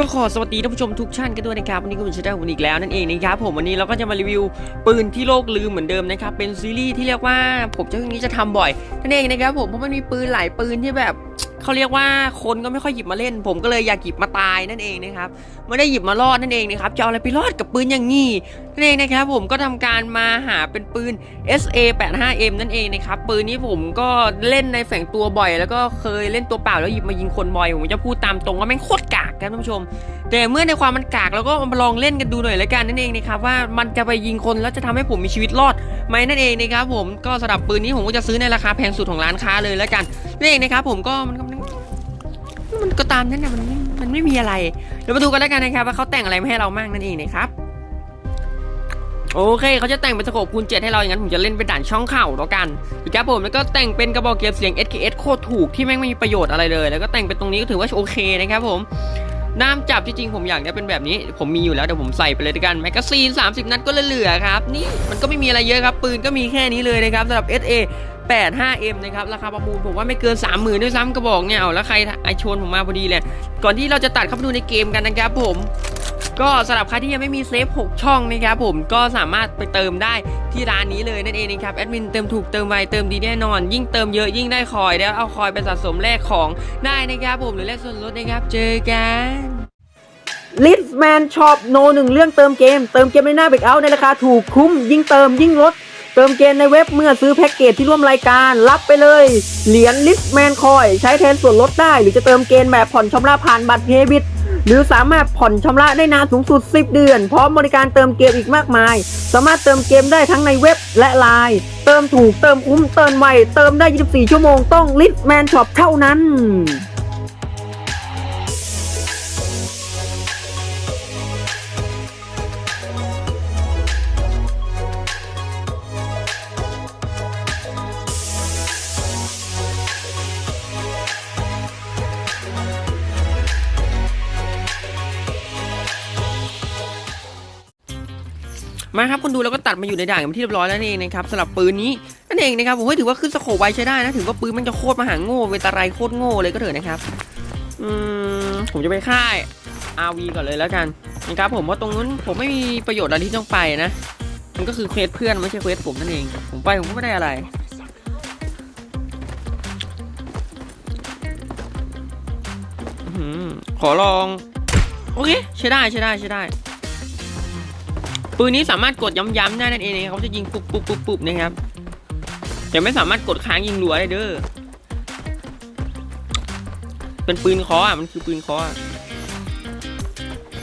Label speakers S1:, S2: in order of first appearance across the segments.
S1: ก็ขอสวัสดีท่านผู้ชมทุกท่านกันด้วยนะครับ วันนี้ก็เป็นช่องวันอีกแล้วนั่นเองนะครับผมวันนี้เราก็จะมารีวิวปืนที่โลกลืมเหมือนเดิมนะครับเป็นซีรีส์ที่เรียกว่าผมจะนี้จะทำบ่อยนั่นเองนะครับผมเพราะมันมีปืนหลายปืนที่แบบ เขาเรียกว่าคนก็ไม่ค่อยหยิบมาเล่น ผมก็เลยอยากหยิบมาตายนั่นเองนะครับไม่ได้หยิบมารอดนั่นเองนะครับจะเอาอะไรไปรอดกับปืนอย่างงี้นั่นเองนะครับผมก็ทำการมาหาเป็นปืน SA 85M นั่นเองนะครับปืนนี้ผมก็เล่นในแฝงตัวบ่อย แล้วก็เคยเล่นตัวเปล่าแล้วหยิบมายิงคนบ่อยผมจะพูดตามตรงว่าแม่งโคตรกากครับท่านผู้ชม แต่เมื่อในความมันกากเราก็มาลองเล่นกันดูหน่อยล้วกันนั่นเองนะครับว่ามันจะไปยิงคนแล้วจะทำให้ผมมีชีวิตรอดไหมนั่นเองนะครับผมก็สำหรับปืนนี้ผมก็จะซื้อในราคาแพงสุดของร้านค้าเลยแล้วกันนั่นเองนะครับผมก็มันก็มันก็ตามนั้นนะมันมันไม่มีอะไรเดี๋ยวมาดูกันแล้วกันนะครับว่าเขาแต่งอะไรมาให้เรามั่งนั่นเองนะครับโอเคเขาจะแต่งเป็นสโคปคูณเจ็ดให้เราอย่างนั้นผมจะเล่นเป็นด่านช่องเข่าแล้วกันครับผมแล้วก็แต่งเป็นกระบอกเก็บเสียง SKS โคตรถูกที่แม่งไม่มีประโยชน์อะไรเลย แล้วก็แต่งเป็นตรงนี้ก็ถือว่าโอเคนะครับผม น้ำจับที่จริงผมอยากได้เป็นแบบนี้ ผมมีอยู่แล้วแต่ผมใส่ไปเลยด้วยกันแมกกาซีน 30 นัดก็เหลือครับ นี่มันก็ไม่มีอะไรเยอะครับ ปืนก็มีแค่นี้เลยนะครับสำหรับ SA 85M นะครับ ราคาประมูลผมว่าไม่เกิน 30,000ด้วยซ้ำกระบอกเนี่ยเอาแล้วใครไอชวนผมมาพอดีเลยก่อนที่เราจะตัดเข้าไปดูในเกมกันนะครับผม ก็สำหรับใครที่ยังไม่มีเซฟ 6 ช่องนะครับผมก็สามารถไปเติมได้ที่ร้านนี้เลยนั่นเองนะครับแอดมินเติมถูกเติมไวเติมดีแน่นอน ยิ่งเติมเยอะยิ่งได้คอยแล้วเอาคอยไปสะสมแลกของได้นะครับผมหรือแลกส่วนลดนะครับเจอกัน
S2: ลิสแมนช็อปโนหนึ่งเรื่องเติมเกม เติมเกมในหน้าเบรกเอาในราคาถูกคุ้ม ยิ่งเติมยิ่งลดเติมเกมในเว็บเมื่อซื้อแพ็กเกจที่ร่วมรายการรับไปเลย เหรียญลิสแมนคอย ใช้แทนส่วนลดได้ หรือจะเติมเกมแบบผ่อนชำระผ่านบัตรเฮบิต หรือสามารถผ่อนชำระได้นานสูงสุด 10 เดือน พร้อมบริการเติมเกมอีกมากมาย สามารถเติมเกมได้ทั้งในเว็บและไลน์เติมถูกเติมคุ้มเติมไวเติมได้ 24 ชั่วโมงต้องลิสแมนช็อปเท่านั้น
S1: มาครับคนดูแล้วก็ตัดมาอยู่ในด่านกันที่เรียบร้อยแล้วนี่นะครับสำหรับปืนนี้นั่นเองนะครับผมถือว่าขึ้นสโคไวใช้ได้นะถือว่าปืนมันจะโคตรมหาโง่เวตาไรโคตรโง่เลยก็เถอะนะครับอืมผมจะไปค่าย RV ก่อนเลยแล้วกันนะครับผมว่าตรงนู้นผมไม่มีประโยชน์อะไรที่ต้องไปนะมันก็คือเควสเพื่อนไม่ใช่เควสผมนั่นเอง ผมไปผมก็ไม่ได้อะไรขอลอง โอเคใช้ได้ใช้ได้ใช้ได้ ปืนนี้สามารถกดย้ำๆได้นั่นเองเขาจะยิงปุ๊บปุ๊บปุ๊บปุ๊บนะครับแต่ไม่สามารถกดค้างยิงรัวได้เด้อเป็นปืนคออะมันคือปืนคออะ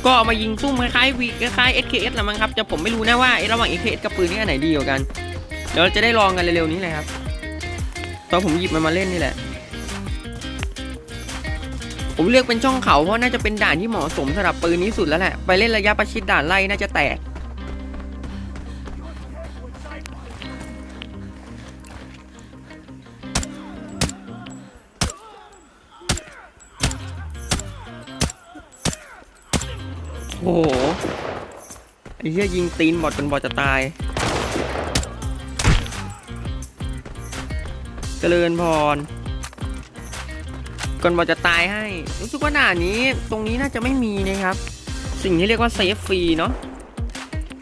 S1: ก็เอามายิงซุ่มคล้ายๆวีคล้ายๆ SKS ละมั้งครับแต่ผมไม่รู้นะว่าระหว่าง SKS กับปืนนี่อันไหนดีกว่ากันเดี๋ยวเราจะได้ลองกันเร็วๆนี้เลยครับตอนผมหยิบมันมาเล่นนี่แหละ ผมเลือกเป็นช่องเขาเพราะน่าจะเป็นด่านที่เหมาะสมสำหรับปืนนี้สุดแล้วแหละ ไปเล่นระยะประชิดด่านไล่น่าจะแตก โอ้โหไอ้เหี้ยยิงตีนบอดจนบอดจะตาย เจริญพรก่อนบอดจะตายให้ รู้สึกว่าหน้านี้ตรงนี้น่าจะไม่มีนะครับ สิ่งที่เรียกว่าเซฟฟรีเนาะ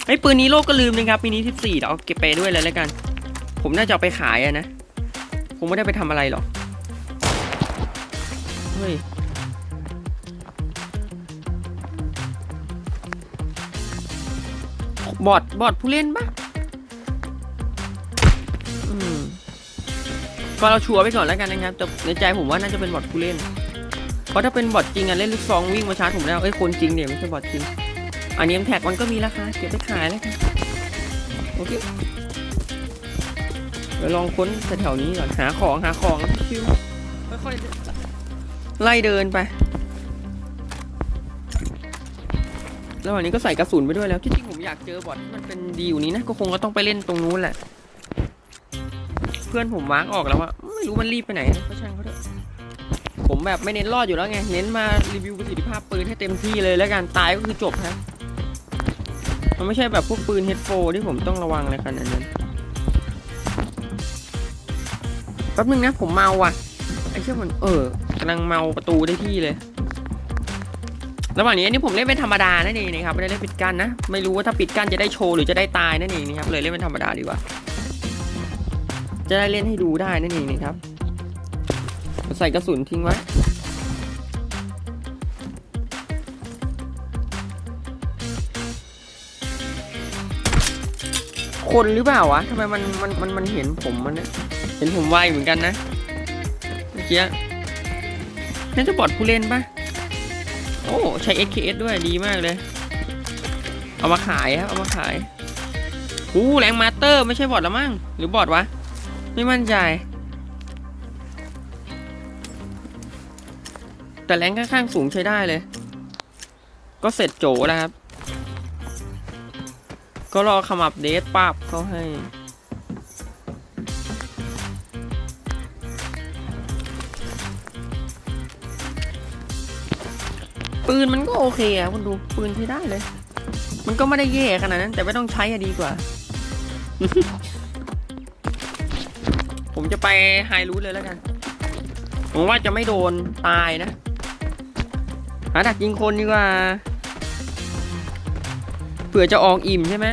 S1: ไอ้ปืนนี้โลกก็ลืมนะครับปีนี้ที่สี่เดี๋ยวเอาเก็บไปด้วยเลยแล้วกัน ผมน่าจะเอาไปขายอะนะ ผมไม่ได้ไปทำอะไรหรอก เฮ้ย บอดบอดผู้เล่นปะก็เราชัวร์ไปก่อนแล้วกันนะครับแต่ในใจผมว่าน่าจะเป็นบอดผู้เล่น เพราะถ้าเป็นบอดจริงอะเล่นลูกซองวิ่งมาชาร์จผมแล้วเอ้ยคนจริงเนี่ยไม่ใช่บอดจริง อันนี้แท็กมันก็มีราคาเก็บไปขายแล้วกันโอเคเดี๋ยวลองค้นแถวนี้ก่อนหาของหาของชิวค่อยๆไล่เดินไป ระหว่างนี้ก็ใส่กระสุนไปด้วยแล้วที่จริงผมอยากเจอบอทที่มันเป็นดีอยู่นี้นะก็คงก็ต้องไปเล่นตรงนู้นแหละ เพื่อนผมมาร์กออกแล้วว่าไม่รู้มันรีบไปไหนนะก็ช่างเขาเถอะผมแบบไม่เน้นรอดอยู่แล้วไงเน้นมารีวิวประสิทธิภาพปืนให้เต็มที่เลยแล้วกันตายก็คือจบฮะมันไม่ใช่แบบพวกปืนเฮดโฟที่ผมต้องระวังอะไรขนาดนั้นแป๊บนึงนะผมเมาว่ะไอ้เชี่ยมันเออกำลังเมาประตูได้ที่เลย ระหว่างนี้อันนี้ผมเล่นเป็นธรรมดานั่นเองนะครับไม่ได้เล่นปิดกั้นนะ ไม่รู้ว่าถ้าปิดกั้นจะได้โชว์หรือจะได้ตายนั่นเองนะครับเลยเล่นเป็นธรรมดาดีกว่า จะได้เล่นให้ดูได้นั่นเองนะครับ ใส่กระสุนทิ้งไว้คนหรือเปล่าวะทำไมมันมันมันมันเห็นผมมันเห็นผมไวเหมือนกันนะเมื่อกี้น่าจะบอดผู้เล่นปะ โอ้ใช้ XKS ด้วยดีมากเลย เอามาขายครับ เอามาขายอู้แรงมาสเตอร์ไม่ใช่บอดละมั้งหรือบอดวะ ไม่มั่นใจ แต่แรงค่อนข้างสูงใช้ได้เลย ก็เสร็จโจแล้วครับ ก็รอคำอัปเดตปั๊บเขาให้ ปืนมันก็โอเคอะคุณดูปืนใช้ได้เลย มันก็ไม่ได้แย่ขนาดนั้น แต่ไม่ต้องใช้อะดีกว่า ผมจะไปไฮรูทเลยแล้วกันผมว่าจะไม่โดนตายนะหาดักยิงคนดีกว่าเผื่อจะออกอิ่มใช่ไหม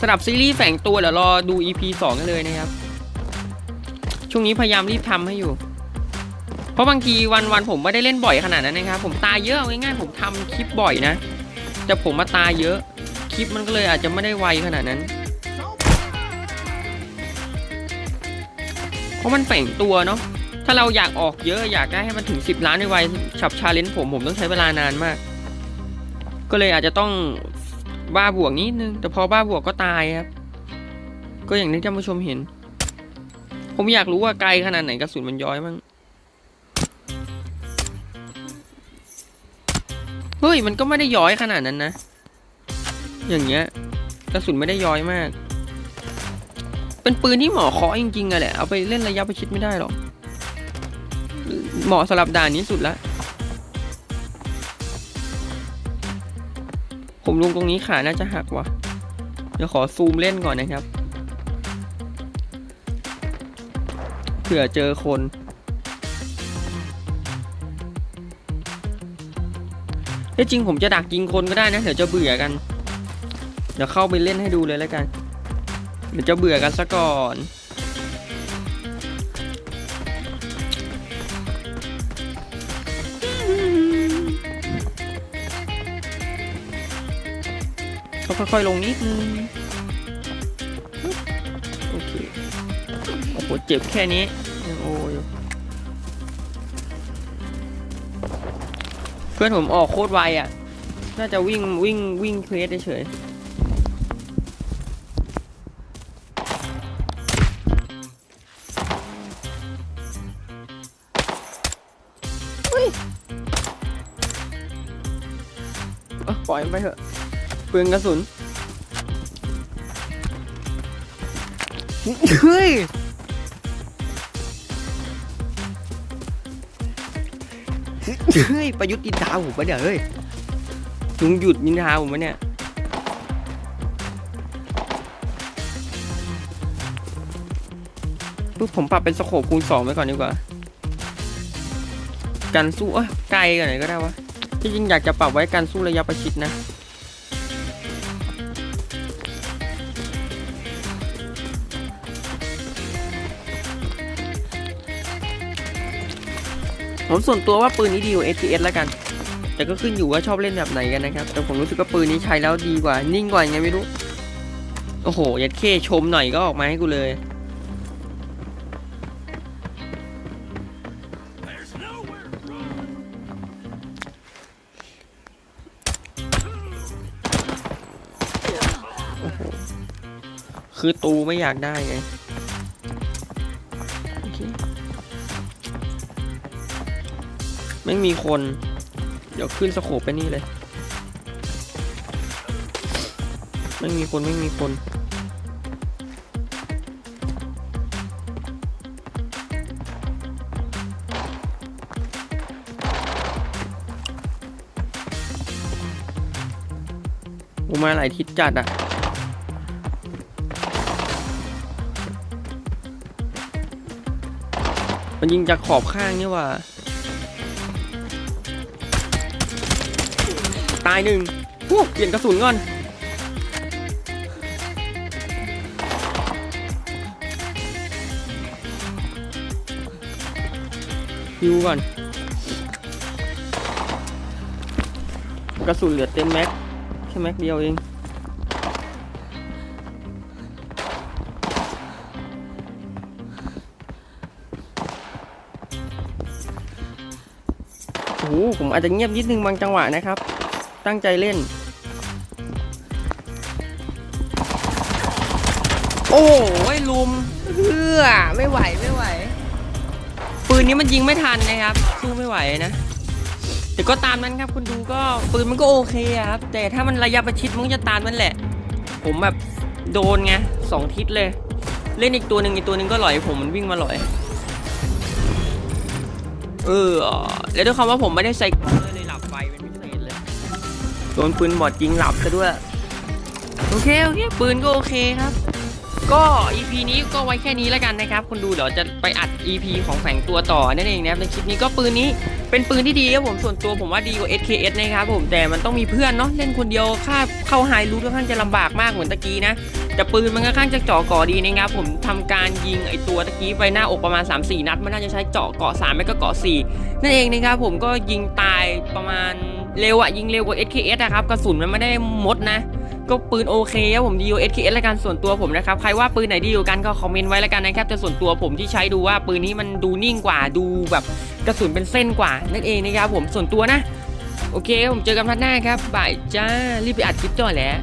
S1: สำหรับซีรีส์แฝงตัวเดี๋ยวรอดู EP 2 กันเลยนะครับ ช่วงนี้พยายามรีบทำให้อยู่ เพราะบางทีวันวันๆผมไม่ได้เล่นบ่อยขนาดนั้นนะครับ ผมตายเยอะง่ายๆผมทำคลิปบ่อยนะ แต่ผมมาตายเยอะ คลิปมันก็เลยอาจจะไม่ได้ไวขนาดนั้น เพราะมันแฝงตัวเนาะ ถ้าเราอยากออกเยอะอยากได้ให้มันถึง 10 ล้านในไวฉับชาเลนจ์ผมผมต้องใช้เวลานานมาก ก็เลยอาจจะต้องบ้าบวกนิดนึง แต่พอบ้าบวกก็ตายครับ ก็อย่างที่ท่านผู้ชมเห็น ผมอยากรู้ว่าไกลขนาดไหนกระสุนมันย้อยมั้ง เฮ้ย มันก็ไม่ได้ย้อยขนาดนั้นนะ อย่างเงี้ยกระสุนไม่ได้ย้อยมาก เป็นปืนที่หมอเคาะจริงๆอะแหละ เอาไปเล่นระยะประชิดไม่ได้หรอก เหมาะสำหรับด่านนี้สุดละผมลงตรงนี้ขาน่าจะหักวะเดี๋ยวขอซูมเล่นก่อนนะครับ เผื่อเจอคน ที่จริงผมจะดักยิงคนก็ได้นะ เดี๋ยวจะเบื่อกัน เดี๋ยวเข้าไปเล่นให้ดูเลยแล้วกัน เดี๋ยวจะเบื่อกันซะก่อนก็ค่อยๆลงนิดนึงโอเคโอ้โหเจ็บแค่นี้โอ้ย พื่อนผมออกโคตรไวอะ น่าจะวิ่งวิ่งวิ่งเควสเฉยๆเฮ้ยเอ้อปล่อยมันไปเถอะเปลืองกระสุน เฮ้ย เฮ้ยประยุทธ์ดินทาผมปะเนี่ยเฮ้ยลุงหยุดนินทาผมปะเนี่ยปุ๊บผมปรับเป็นสโคปคูณสองไว้ก่อนดีกว่า กันสู้เอ้ยไกลกันไหนก็ได้วะที่จริงอยากจะปรับไว้การสู้ระยะประชิดนะ ผมส่วนตัวว่าปืนนี้ดีกว่า ATS แล้วกัน แต่ก็ขึ้นอยู่ว่าชอบเล่นแบบไหนกันนะครับ แต่ผมรู้สึกว่าปืนนี้ใช้แล้วดีกว่า นิ่งกว่ายังไงไม่รู้ โอ้โห ยัดเข้ชมหน่อยก็ออกมาให้กูเลย คือตูไม่อยากได้ไง ไม่มีคน เดี๋ยวขึ้นสโคปไปนี่เลย ไม่มีคนไม่มีคนโอ้มาหลายทิศจัดอะมันยิงจากขอบข้างนี่ว่า ตายหนึ่งเปลี่ยนกระสุนก่อน ฮิวก่อน กระสุนเหลือเต็มแม็ก แค่แม็กเดียวเองโอ้โหผมอาจจะเงียบนิดนึงบางจังหวะนะครับ ตั้งใจเล่น โอ้ยลุมเพื่อไม่ไหวไม่ไหว ปืนนี้มันยิงไม่ทันนะครับ สู้ไม่ไหวนะแต่ก็ตามนั้นครับคุณดูก็ปืนมันก็โอเคอะครับ แต่ถ้ามันระยะประชิดมันก็จะตามนั่นแหละ ผมแบบโดนไงสองทิศเลย เล่นอีกตัวหนึ่งอีกตัวหนึ่งก็หลอยผมมันวิ่งมาหลอย เออ แล้วด้วยคำว่าผมไม่ได้ใส่ โดนปืนบอดยิงหลับซะด้วย โอเคโอเคปืนก็โอเคครับ ก็ EP นี้ก็ไว้แค่นี้แล้วกันนะครับคุณดูเดี๋ยวจะไปอัด EP ของแฝงตัวต่อนั่นเองนะครับในคลิปนี้ก็ปืนนี้เป็นปืนที่ดีครับผมส่วนตัวผมว่าดีกว่า SKS นะครับผมแต่มันต้องมีเพื่อนเนาะเล่นคนเดียวค่าเข้าไฮรูทค่อนข้างจะลำบากมากเหมือนตะกี้นะแต่ปืนมันค่อนข้างจะเจาะเกาะดีนะครับผมทำการยิงไอตัวตะกี้ไปหน้าอกประมาณ 3-4 นัดมันน่าจะใช้เจาะเกาะ3ไม่ก็เกาะ4นั่นเองนะครับผมก็ยิงตายประมาณ เร็วอะยิงเร็วกว่า SKS นะครับกระสุนมันไม่ได้มดนะ ก็ปืนโอเคครับผมดีโอ SKS ละกันส่วนตัวผมนะครับใครว่าปืนไหนดีกว่ากันก็คอมเมนต์ไว้ละกันนะครับแต่ส่วนตัวผมที่ใช้ดูว่าปืนนี้มันดูนิ่งกว่าดูแบบกระสุนเป็นเส้นกว่านั่นเองนะครับผมส่วนตัวนะ โอเคผมเจอกันพัดหน้าครับบ่ายจ้ารีบไปอัดคลิปต่อแล้ว